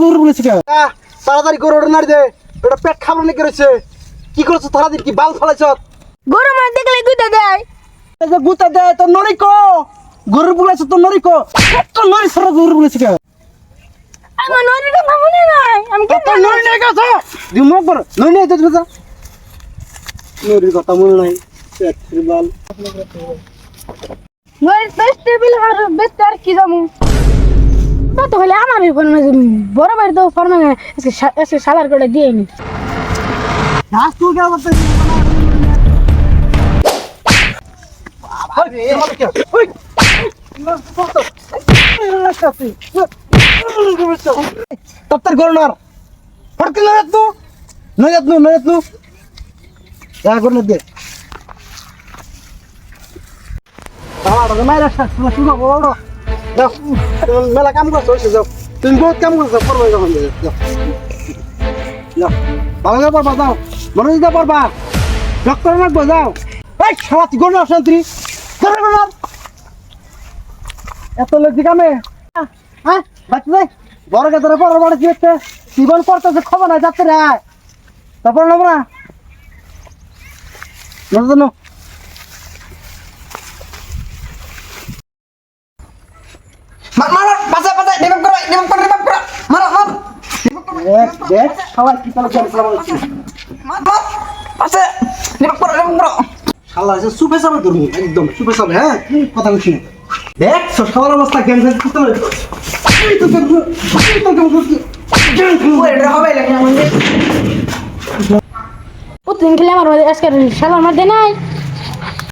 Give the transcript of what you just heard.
জোর বলেছে কে আহ, তাড়াতাড়ি করে নাড়ি দে। এটা পেট খাবার নাকি রয়েছে? কি করছ? তাড়াতাড়ি কি বাল ফলাইছ? গরু মাছ দেখলে গুদা দেয়। এই যে গুতা দেয় তো নড়ি কো। গরুর বলেছে তো নড়ি কো। তো নড়ি সারা জোর বলেছে কে আমার নদীর কথা মনে নাই আমি তো কেন নড়ি নিয়ে গেছে। দিমো পর নড়ি নিয়ে যেতে যা। নড়ির কথা মনে নাই। পেটের বাল। আর বেস্ট কি যাব তো হলে আমার বড় বাড়ি তো ফর্মে এসে সালার করে দিয়ে নি। তত্তর গরনার। ফড়কে নয় তু নয় তু নয় তু যা করনে দে। আমার মায়ের শাস্ত্র শুনো বড় মেলা কাম করছ তুমি বহুত কাম করছ, করবে যখন যাও যাও। ভালো করে পারবা যাও। মনে দিতে পারবা ডক্টর রাখব, যাও। এই তুই গরনার শান্তি গরনার এত লজ্জি কামে। হ্যাঁ বাচ্চা যাই বড় গেছে বড় বড় কি হচ্ছে জীবন করতেছে খবর নাই, যাচ্ছে রে তারপর নেব না। নজর দেখ দেখ সবাই কি তাহলে মার মার বাসা ডিমাম করো ডিমাম করো শালা এসে সুপে সাবে ধরবো একদম সুপে সাবে হ্যাঁ খেলে আমার মধ্যে নাই।